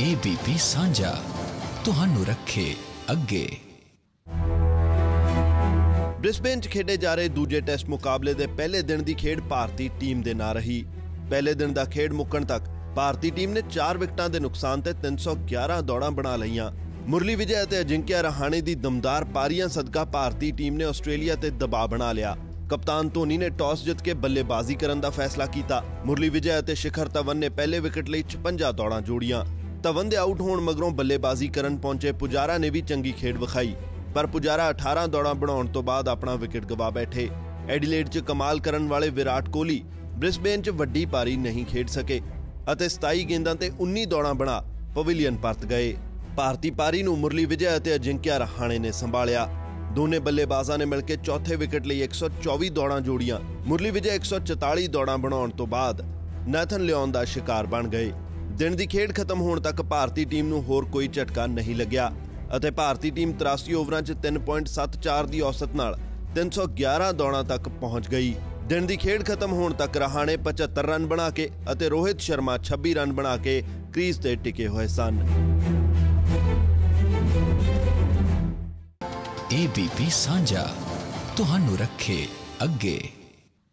ABP ਸਾਂਝਾ, ਤੁਹਾਨੂੰ ਰੱਖੇ ਅੱਗੇ। ਬ੍ਰਿਸਬੇਨ 'ਚ ਖੇਡੇ ਜਾ ਰਹੇ ਦੂਜੇ ਟੈਸਟ ਮੁਕਾਬਲੇ ਦੇ ਪਹਿਲੇ ਦਿਨ ਦੀ ਖੇਡ ਭਾਰਤੀ ਟੀਮ ਦੇ ਨਾਂ ਰਹੀ। ਪਹਿਲੇ ਦਿਨ ਦਾ ਖੇਡ ਮੁੱਕਣ ਤੱਕ ਭਾਰਤੀ ਟੀਮ ਨੇ 4 ਵਿਕਟਾਂ ਦੇ ਨੁਕਸਾਨ ਤੇ 311 ਦੌੜਾਂ ਬਣਾ ਲਈਆਂ। ਮੁਰਲੀ ਵਿਜੇ ਅਤੇ ਅਜਿੰਕਿਆ ਰਹਾਣੇ ਦੀ ਦਮਦਾਰ ਪਾਰੀਆਂ ਸਦਕਾ ਭਾਰਤੀ ਟੀਮ ਨੇ ਆਸਟ੍ਰੇਲੀਆ ਤੇ ਦਬਾਅ ਬਣਾ ਲਿਆ। ਕਪਤਾਨ ਧੋਨੀ ਨੇ ਟਾਸ ਜਿੱਤ ਕੇ ਬੱਲੇਬਾਜ਼ੀ ਕਰਨ ਦਾ ਫੈਸਲਾ ਕੀਤਾ। ਮੁਰਲੀ ਵਿਜੇ ਅਤੇ ਸ਼ਿਖਰ ਧਵਨ ਨੇ ਪਹਿਲੇ ਵਿਕਟ ਲਈ 56 ਦੌੜਾਂ ਜੋੜੀਆਂ। ਧਵਨ ਦੇ ਆਊਟ ਹੋਣ ਮਗਰੋਂ ਬੱਲੇਬਾਜ਼ੀ ਕਰਨ ਪਹੁੰਚੇ ਪੁਜਾਰਾ ਨੇ ਵੀ ਚੰਗੀ ਖੇਡ ਵਿਖਾਈ। ਪਰ ਪੁਜਾਰਾ 18 ਦੌੜਾਂ ਬਣਾਉਣ ਤੋਂ ਬਾਅਦ ਆਪਣਾ ਵਿਕਟ ਗਵਾ ਬੈਠੇ। ਐਡੀਲੇਡ 'ਚ ਕਮਾਲ ਕਰਨ ਵਾਲੇ ਵਿਰਾਟ ਕੋਹਲੀ ਬ੍ਰਿਸਬੇਨ 'ਚ ਵੱਡੀ ਪਾਰੀ ਨਹੀਂ ਖੇਡ ਸਕੇ ਅਤੇ 27 ਗੇਂਦਾਂ ਤੇ 19 ਦੌੜਾਂ ਬਣਾ ਪਵੇਲੀਅਨ ਪਰਤ ਗਏ। ਭਾਰਤੀ ਪਾਰੀ ਨੂੰ ਮੁਰਲੀ ਵਿਜੇ ਅਤੇ ਅਜਿੰਕਿਆ ਰਹਾਣੇ ਨੇ ਸੰਭਾਲਿਆ। ਦੋਨੇ ਬੱਲੇਬਾਜ਼ਾਂ ਨੇ ਮਿਲ ਕੇ ਚੌਥੇ ਵਿਕਟ ਲਈ 124 ਦੌੜਾਂ ਜੋੜੀਆਂ। ਮੁਰਲੀ ਵਿਜੇ 144 ਦੌੜਾਂ ਬਣਾਉਣ ਤੋਂ ਬਾਅਦ ਨੈਥਨ ਲਿਓਨ ਦਾ ਸ਼ਿਕਾਰ ਬਣ ਗਏ। ਦਿਨ ਦੀ ਖੇਡ ਖਤਮ ਹੋਣ ਤੱਕ ਭਾਰਤੀ ਟੀਮ ਨੂੰ ਹੋਰ ਕੋਈ ਝਟਕਾ ਨਹੀਂ ਲੱਗਿਆ ਅਤੇ ਭਾਰਤੀ ਟੀਮ 83 ਓਵਰਾਂ 'ਚ 3.74 ਦੀ ਔਸਤ ਨਾਲ 311 ਦੌੜਾਂ ਤੱਕ ਪਹੁੰਚ ਗਈ। ਦਿਨ ਦੀ ਖੇਡ ਖਤਮ ਹੋਣ ਤੱਕ ਰਹਾਣੇ 75 ਰਨ ਬਣਾ ਕੇ ਅਤੇ ਰੋਹਿਤ ਸ਼ਰਮਾ 26 ਰਨ ਬਣਾ ਕੇ ਕ੍ਰੀਜ਼ ਤੇ ਟਿਕੇ ਹੋਏ ਸਨ। ABP ਸਾਂਝਾ, ਤੁਹਾਨੂੰ ਰੱਖੇ ਅੱਗੇ।